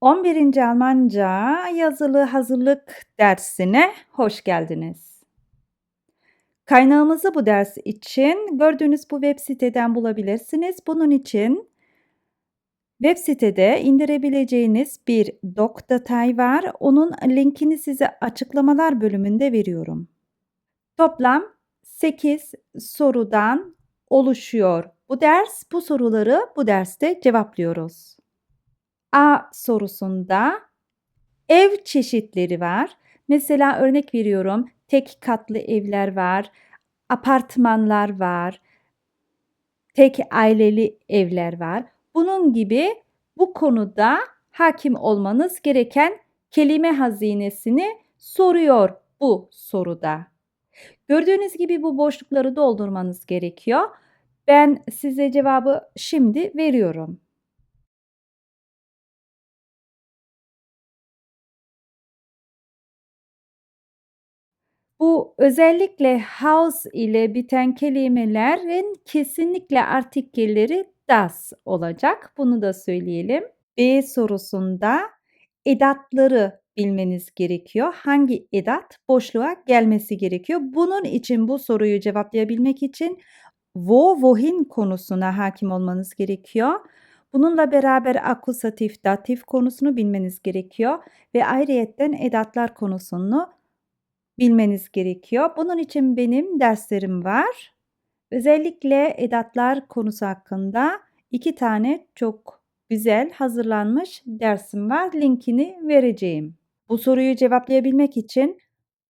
11. Almanca yazılı hazırlık dersine hoş geldiniz. Kaynağımızı bu ders için gördüğünüz bu web siteden bulabilirsiniz. Bunun için web sitede indirebileceğiniz bir doc detay var. Onun linkini size açıklamalar bölümünde veriyorum. Toplam 8 sorudan oluşuyor bu ders. Bu soruları bu derste cevaplıyoruz. A sorusunda ev çeşitleri var. Mesela örnek veriyorum tek katlı evler var, apartmanlar var, tek aileli evler var. Bunun gibi bu konuda hakim olmanız gereken kelime hazinesini soruyor bu soruda. Gördüğünüz gibi bu boşlukları doldurmanız gerekiyor. Ben size cevabı şimdi veriyorum. Bu özellikle house ile biten kelimelerin kesinlikle artikelleri das olacak. Bunu da söyleyelim. B sorusunda edatları bilmeniz gerekiyor. Hangi edat boşluğa gelmesi gerekiyor? Bunun için bu soruyu cevaplayabilmek için wo, wohin konusuna hakim olmanız gerekiyor. Bununla beraber akusatif, datif konusunu bilmeniz gerekiyor ve ayrıyetten edatlar konusunu bilmeniz gerekiyor. Bunun için benim derslerim var. Özellikle edatlar konusu hakkında iki tane çok güzel hazırlanmış dersim var. Linkini vereceğim. Bu soruyu cevaplayabilmek için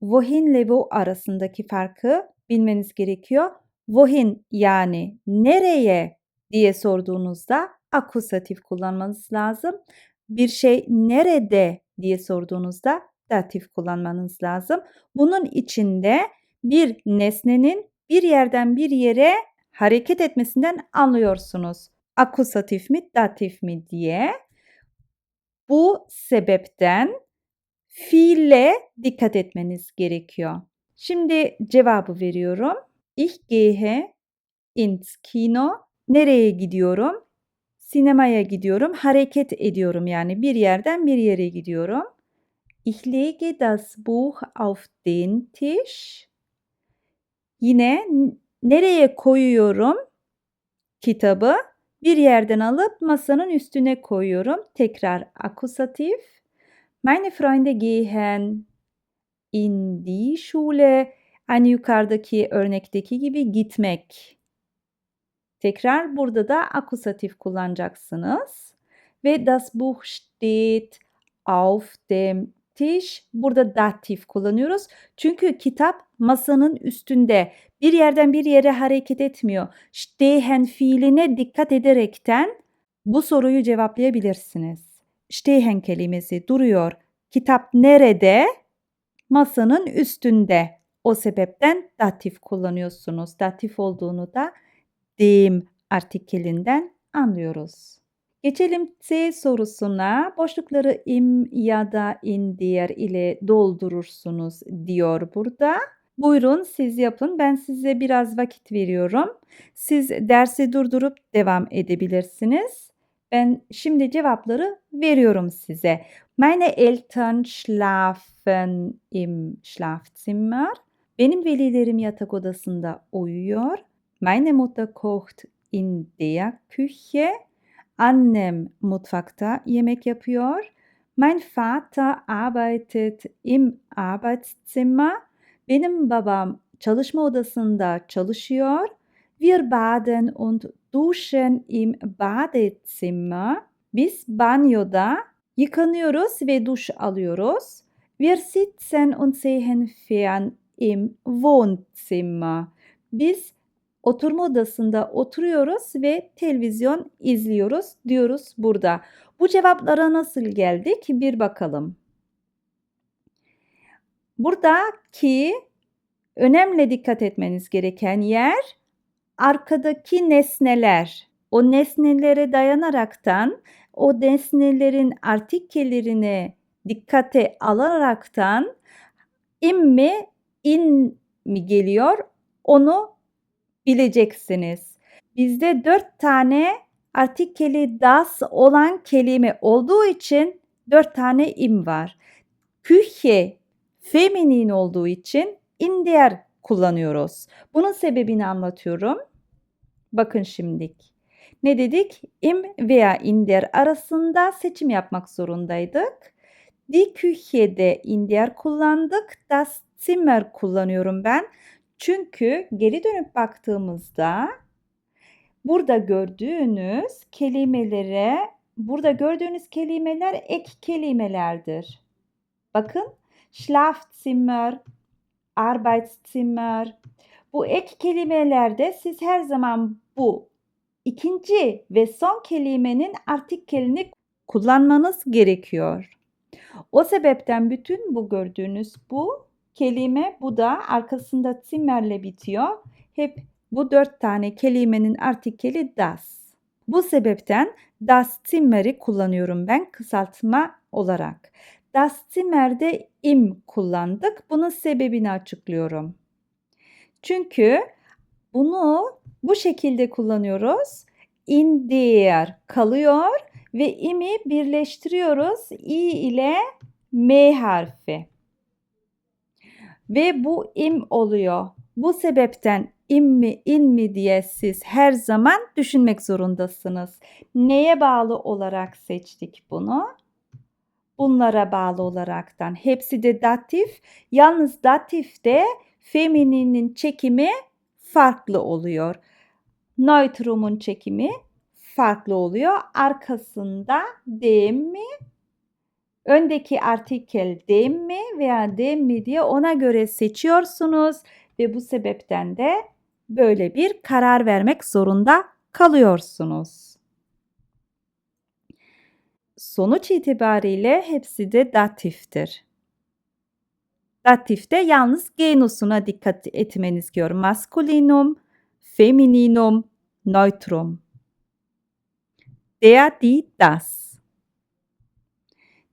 wohin ile wo arasındaki farkı bilmeniz gerekiyor. Wohin yani nereye diye sorduğunuzda akusatif kullanmanız lazım. Bir şey nerede diye sorduğunuzda datif kullanmanız lazım. Bunun içinde bir nesnenin bir yerden bir yere hareket etmesinden anlıyorsunuz. Akusatif mi, datif mi diye. Bu sebepten fiille dikkat etmeniz gerekiyor. Şimdi cevabı veriyorum. Ich gehe ins Kino. Nereye gidiyorum? Sinemaya gidiyorum. Hareket ediyorum yani bir yerden bir yere gidiyorum. Ich lege das Buch auf den Tisch. Yine nereye koyuyorum kitabı? Bir yerden alıp masanın üstüne koyuyorum. Tekrar akusatif. Meine Freunde gehen in die Schule. Aynı yukarıdaki örnekteki gibi gitmek. Tekrar burada da akusatif kullanacaksınız. Ve das Buch steht auf dem Tisch. Burada datif kullanıyoruz. Çünkü kitap masanın üstünde. Bir yerden bir yere hareket etmiyor. Stehen fiiline dikkat ederekten bu soruyu cevaplayabilirsiniz. Stehen kelimesi duruyor. Kitap nerede? Masanın üstünde. O sebepten datif kullanıyorsunuz. Datif olduğunu da dem artikelinden anlıyoruz. Geçelim C sorusuna. Boşlukları im ya da in diğer ile doldurursunuz diyor burada. Buyurun siz yapın. Ben size biraz vakit veriyorum. Siz dersi durdurup devam edebilirsiniz. Ben şimdi cevapları veriyorum size. Meine Eltern schlafen im Schlafzimmer. Benim velilerim yatak odasında uyuyor. Meine Mutter kocht in der Küche. Annem mutfakta yemek yapıyor. Mein Vater arbeitet im Arbeitszimmer. Benim babam çalışma odasında çalışıyor. Wir baden und duschen im Badezimmer. Biz banyoda yıkanıyoruz ve duş alıyoruz. Wir sitzen und sehen fern im Wohnzimmer. Biz oturma odasında oturuyoruz ve televizyon izliyoruz diyoruz burada. Bu cevaplara nasıl geldik bir bakalım. Buradaki önemli dikkat etmeniz gereken yer arkadaki nesneler. O nesnelere dayanaraktan o nesnelerin artikellerine dikkate alaraktan im mi in mi geliyor onu bileceksiniz. Bizde dört tane artikeli das olan kelime olduğu için 4 tane im var. Küche feminin olduğu için in der kullanıyoruz. Bunun sebebini anlatıyorum. Bakın şimdilik. Ne dedik? Im veya in der arasında seçim yapmak zorundaydık. Die Küche'de in der kullandık. Das Zimmer kullanıyorum ben. Çünkü geri dönüp baktığımızda burada gördüğünüz kelimelere burada gördüğünüz kelimeler ek kelimelerdir. Bakın Schlafzimmer, Arbeitszimmer. Bu ek kelimelerde siz her zaman bu ikinci ve son kelimenin artikelini kullanmanız gerekiyor. O sebepten bütün bu gördüğünüz bu kelime bu da arkasında Zimmer'le bitiyor. Hep bu dört tane kelimenin artikeli das. Bu sebepten das Zimmer'i kullanıyorum ben kısaltma olarak. Das Zimmer'de im kullandık. Bunun sebebini açıklıyorum. Çünkü bunu bu şekilde kullanıyoruz. In der kalıyor ve im'i birleştiriyoruz i ile m harfi. Ve bu im oluyor. Bu sebepten im mi in mi diye siz her zaman düşünmek zorundasınız. Neye bağlı olarak seçtik bunu? Bunlara bağlı olaraktan. Hepsi de datif. Yalnız datifte femininin çekimi farklı oluyor. Neutrumun çekimi farklı oluyor. Arkasında dem mi? Öndeki artikel dem mi veya dem mi diye ona göre seçiyorsunuz ve bu sebepten de böyle bir karar vermek zorunda kalıyorsunuz. Sonuç itibariyle hepsi de datiftir. Datifte yalnız genusuna dikkat etmeniz gerekiyor. Maskulinum, femininum, neutrum. Der, die, das.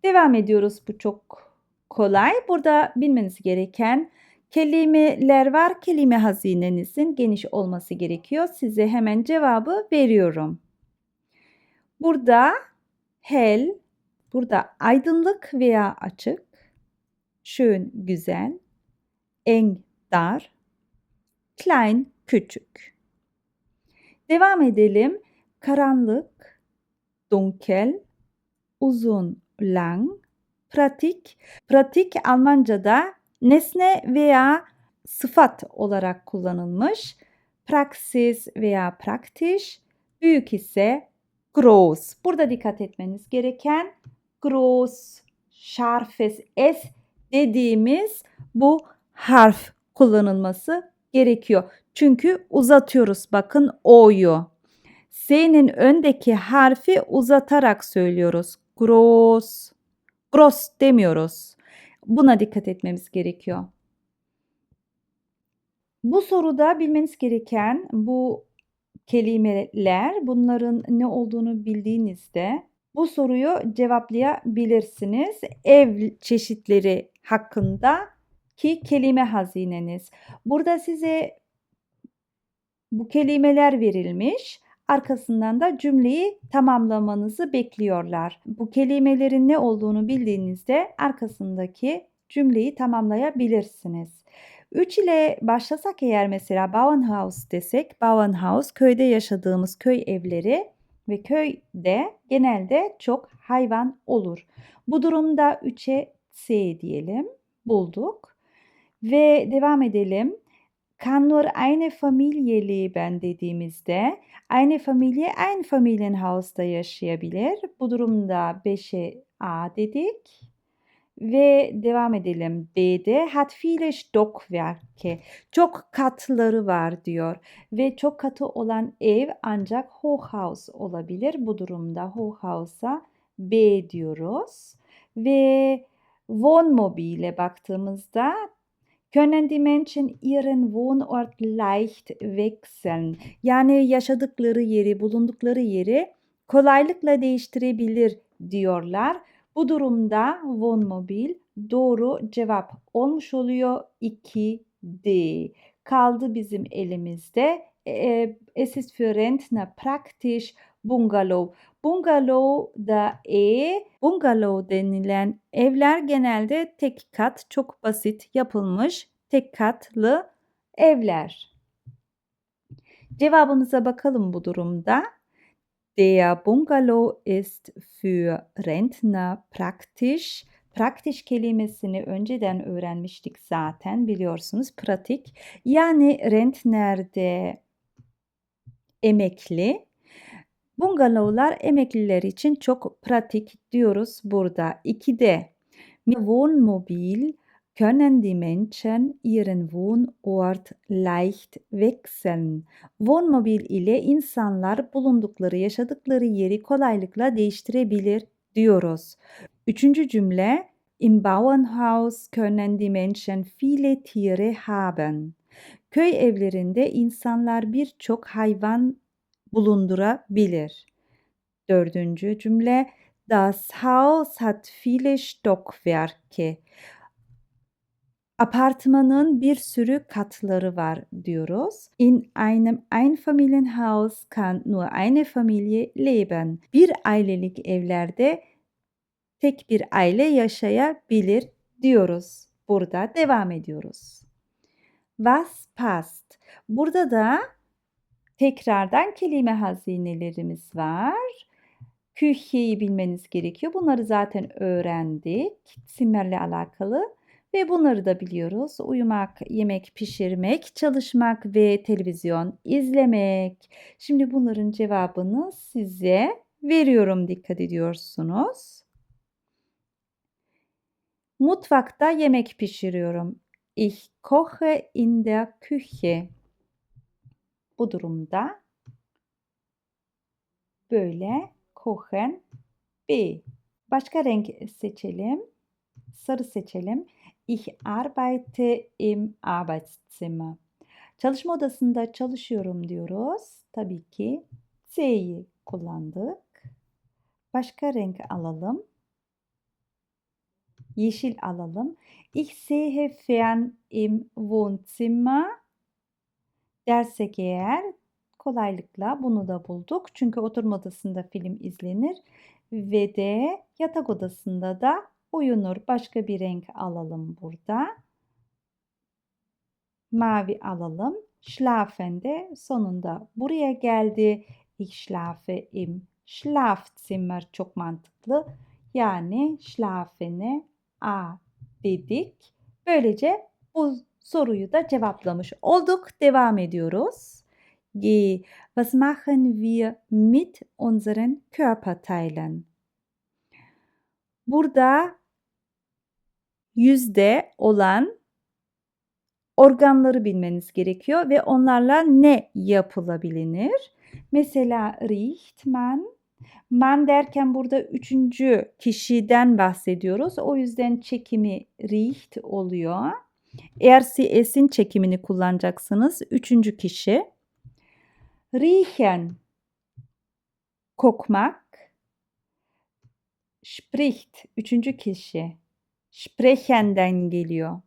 Devam ediyoruz. Bu çok kolay. Burada bilmeniz gereken kelimeler var. Kelime hazinenizin geniş olması gerekiyor. Size hemen cevabı veriyorum. Burada hell, burada aydınlık veya açık, schön, güzel, eng, dar, klein, küçük. Devam edelim. Karanlık, dunkel, uzun, lang, pratik. Pratik Almanca'da nesne veya sıfat olarak kullanılmış. Praksis veya praktisch. Büyük ise groß. Burada dikkat etmeniz gereken groß, scharfes S dediğimiz bu harf kullanılması gerekiyor. Çünkü uzatıyoruz bakın O'yu. S'nin öndeki harfi uzatarak söylüyoruz. Gross. Gross demiyoruz. Buna dikkat etmemiz gerekiyor. Bu soruda bilmeniz gereken bu kelimeler bunların ne olduğunu bildiğinizde bu soruyu cevaplayabilirsiniz. Ev çeşitleri hakkında ki kelime hazineniz. Burada size bu kelimeler verilmiş. Arkasından da cümleyi tamamlamanızı bekliyorlar. Bu kelimelerin ne olduğunu bildiğinizde arkasındaki cümleyi tamamlayabilirsiniz. 3 ile başlasak eğer mesela Bauernhaus desek, Bauernhaus köyde yaşadığımız köy evleri ve köyde genelde çok hayvan olur. Bu durumda 3'e S diyelim. Bulduk. Ve devam edelim. Kann nur eine Familie leben dediğimizde eine Familie ein Familienhaus'ta yaşayabilir. Bu durumda 5'e A dedik. Ve devam edelim. B'de hat viele Stockwerke. Çok katları var diyor. Ve çok katı olan ev ancak Hochhaus olabilir. Bu durumda Hochhaus'a B diyoruz. Ve Wohnmobile baktığımızda können die Menschen ihren Wohnort leicht wechseln. Yani yaşadıkları yeri, bulundukları yeri kolaylıkla değiştirebilir diyorlar. Bu durumda Wohnmobil doğru cevap olmuş oluyor 2D. Kaldı bizim elimizde. E, es ist für Rentner praktisch Bungalow. Bungalow da E. Bungalow denilen evler genelde tek kat, çok basit yapılmış tek katlı evler. Cevabımıza bakalım bu durumda. Der Bungalow ist für Rentner praktisch. Praktisch kelimesini önceden öğrenmiştik zaten biliyorsunuz pratik. Yani rentnerde emekli. Bungalovlar emekliler için çok pratik diyoruz burada. 2'de mit Wohnmobil können die Menschen ihren Wohnort leicht wechseln. Wohnmobil ile insanlar bulundukları, yaşadıkları yeri kolaylıkla değiştirebilir diyoruz. Üçüncü cümle Im Bauernhaus können die Menschen viele Tiere haben. Köy evlerinde insanlar birçok hayvan bulundurabilir. Dördüncü cümle Das Haus hat viele Stockwerke. Apartmanın bir sürü katları var diyoruz. In einem Einfamilienhaus kann nur eine Familie leben. Bir ailelik evlerde tek bir aile yaşayabilir diyoruz. Burada devam ediyoruz. Was passt? Burada da tekrardan kelime hazinelerimiz var. Küche'yi bilmeniz gerekiyor. Bunları zaten öğrendik. Zimmerle alakalı. Ve bunları da biliyoruz. Uyumak, yemek pişirmek, çalışmak ve televizyon izlemek. Şimdi bunların cevabını size veriyorum dikkat ediyorsunuz. Mutfakta yemek pişiriyorum. Ich koche in der Küche. Bu durumda böyle kochen B. Başka renk seçelim. Sarı seçelim. Ich arbeite im Arbeitszimmer. Çalışma odasında çalışıyorum diyoruz. Tabii ki C'yi kullandık. Başka renk alalım. Yeşil alalım. Ich sehe fern im Wohnzimmer dersek eğer kolaylıkla bunu da bulduk. Çünkü oturma odasında film izlenir ve de yatak odasında da uyunur. Başka bir renk alalım burada. Mavi alalım. Schlafen de sonunda buraya geldi. Ich schlafe im Schlafzimmer çok mantıklı. Yani schlafene a dedik. Böylece bu soruyu da cevaplamış olduk. Devam ediyoruz. G. Was machen wir mit unseren Körperteilen? Burada yüzde olan organları bilmeniz gerekiyor ve onlarla ne yapılabilir? Mesela riecht man. Man derken burada üçüncü kişiden bahsediyoruz. O yüzden çekimi riecht oluyor. Eğer CS'in çekimini kullanacaksınız. Üçüncü kişi. Riechen. Kokmak. Spricht. Üçüncü kişi. Sprechen'den geliyor.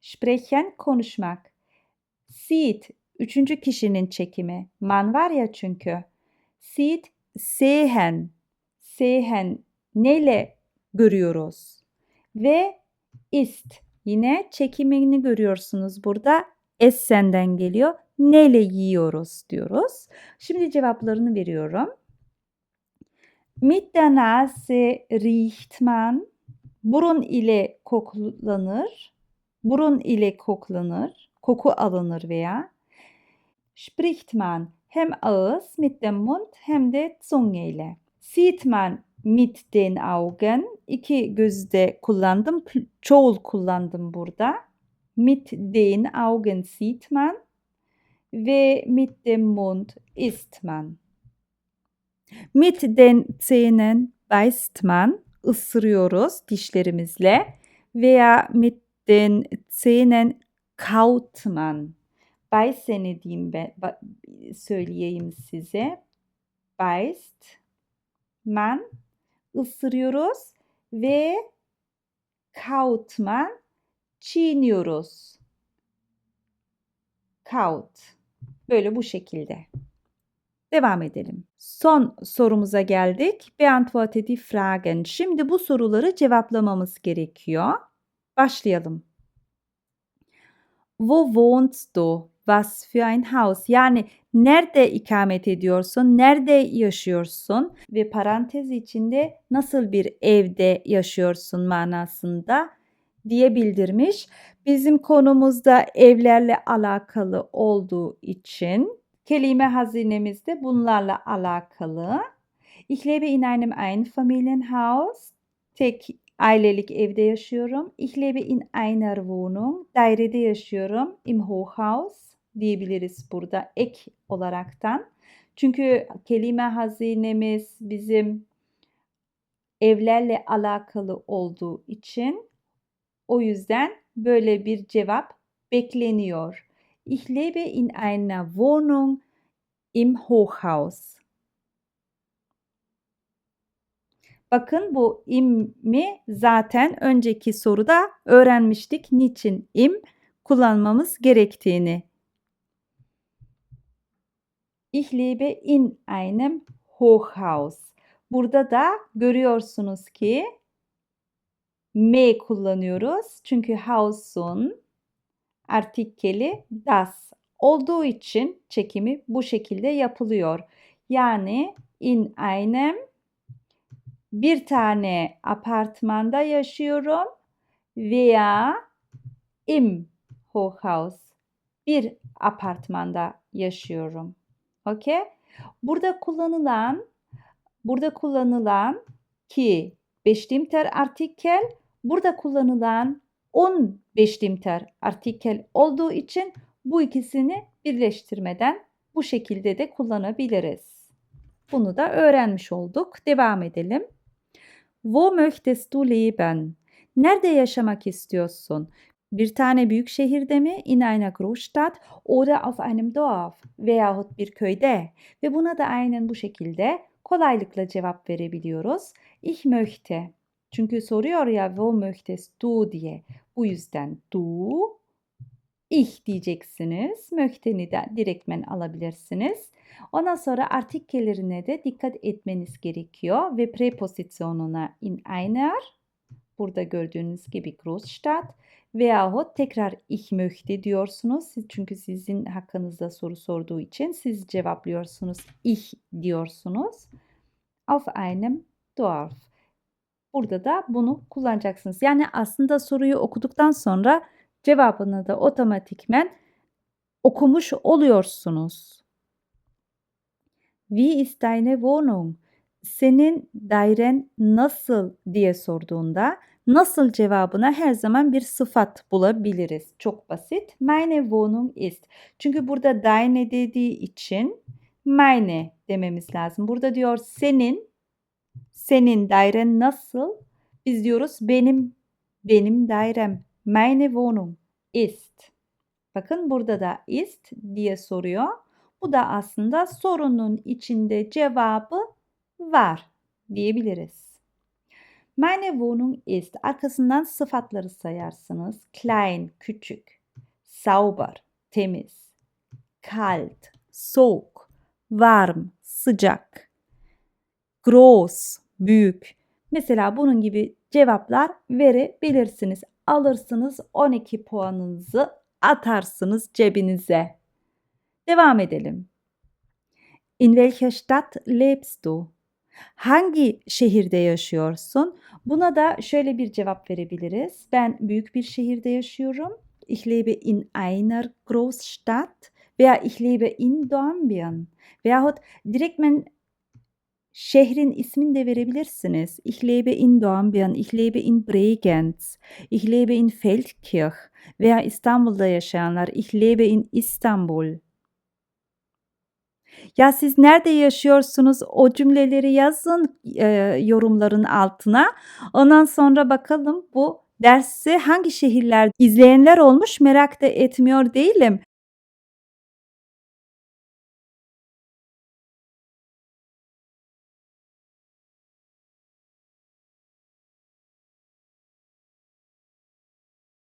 Sprechen konuşmak. Sieht. Üçüncü kişinin çekimi. Man var ya çünkü. Sieht. Sehen. Sehen. Neyle görüyoruz? Ve ist. Yine çekimini görüyorsunuz burada. Essen'den geliyor. Neyle yiyoruz diyoruz. Şimdi cevaplarını veriyorum. Mit der Nase riecht man. Burun ile koklanır. Burun ile koklanır. Koku alınır veya. Spricht man hem ağız mit dem Mund hem de Zunge ile. Sieht man mit den Augen. İki gözde kullandım. Çoğul kullandım burada. Mit den Augen sieht man ve mit dem Mund isst man. Mit den Zähnen beißt man. ısırıyoruz dişlerimizle veya mit den Zähnen kaut man. Beißen'i diyeyim ben, söyleyeyim size. Beißt man ısırıyoruz ve kautman çiğniyoruz. Kaut. Böyle bu şekilde. Devam edelim. Son sorumuza geldik. Beantworte die Fragen. Şimdi bu soruları cevaplamamız gerekiyor. Başlayalım. Wo wohnst du? Was für ein Haus? Yani nerede ikamet ediyorsun? Nerede yaşıyorsun? Ve parantez içinde nasıl bir evde yaşıyorsun manasında diye bildirmiş. Bizim konumuzda evlerle alakalı olduğu için kelime hazinemiz de bunlarla alakalı. Ich lebe in einem Einfamilienhaus. Tek ailelik evde yaşıyorum. Ich lebe in einer Wohnung. Dairede yaşıyorum. Im Hochhaus diyebiliriz burada ek olaraktan. Çünkü kelime hazinemiz bizim evlerle alakalı olduğu için o yüzden böyle bir cevap bekleniyor. Ich lebe in einer Wohnung im Hochhaus. Bakın bu im'i zaten önceki soruda öğrenmiştik. Niçin im kullanmamız gerektiğini. Ich lebe in einem Hochhaus. Burada da görüyorsunuz ki M kullanıyoruz. Çünkü Haus'un artikeli das olduğu için çekimi bu şekilde yapılıyor. Yani in einem bir tane apartmanda yaşıyorum veya im Hochhaus bir apartmanda yaşıyorum. Okey? Burada kullanılan burada kullanılan ki bestimmter artikel burada kullanılan un bestimmter artikel olduğu için bu ikisini birleştirmeden bu şekilde de kullanabiliriz. Bunu da öğrenmiş olduk. Devam edelim. Wo möchtest du leben? Nerede yaşamak istiyorsun? Bir tane büyük şehirde mi? In einer Großstadt oder auf einem Dorf veyahut bir köyde. Ve buna da aynen bu şekilde kolaylıkla cevap verebiliyoruz. Ich möchte. Çünkü soruyor ya wo möchtest du diye. Bu yüzden du, ich diyeceksiniz. Möchteni de direktmen alabilirsiniz. Ondan sonra artikellerine de dikkat etmeniz gerekiyor ve preposisyonuna in einer burada gördüğünüz gibi Großstadt veyahut tekrar ich möchte diyorsunuz. Çünkü sizin hakkınızda soru sorduğu için siz cevaplıyorsunuz. Ich diyorsunuz. Auf einem Dorf. Burada da bunu kullanacaksınız. Yani aslında soruyu okuduktan sonra cevabını da otomatikmen okumuş oluyorsunuz. Wie ist deine Wohnung? Senin dairen nasıl diye sorduğunda nasıl cevabına her zaman bir sıfat bulabiliriz. Çok basit. Meine Wohnung ist. Çünkü burada deine dediği için meine dememiz lazım. Burada diyor senin senin dairen nasıl? Biz diyoruz benim benim dairem. Meine Wohnung ist. Bakın burada da ist diye soruyor. Bu da aslında sorunun içinde cevabı var diyebiliriz. Meine Wohnung ist. Arkasından sıfatları sayarsınız. Klein, küçük. Sauber, temiz. Kalt, soğuk. Warm, sıcak. Groß, büyük. Mesela bunun gibi cevaplar verebilirsiniz. Alırsınız 12 puanınızı atarsınız cebinize. Devam edelim. In welcher Stadt lebst du? Hangi şehirde yaşıyorsun? Buna da şöyle bir cevap verebiliriz. Ben büyük bir şehirde yaşıyorum. Ich lebe in einer Großstadt veya ich lebe in Dornbirn. Veyahut direktmen şehrin ismini de verebilirsiniz. Ich lebe in Dornbirn, ich lebe in Bregenz, ich lebe in Feldkirch veya İstanbul'da yaşayanlar ich lebe in İstanbul. Ya siz nerede yaşıyorsunuz? O cümleleri yazın e, yorumların altına. Ondan sonra bakalım bu dersi hangi şehirler izleyenler olmuş merak da etmiyor değilim.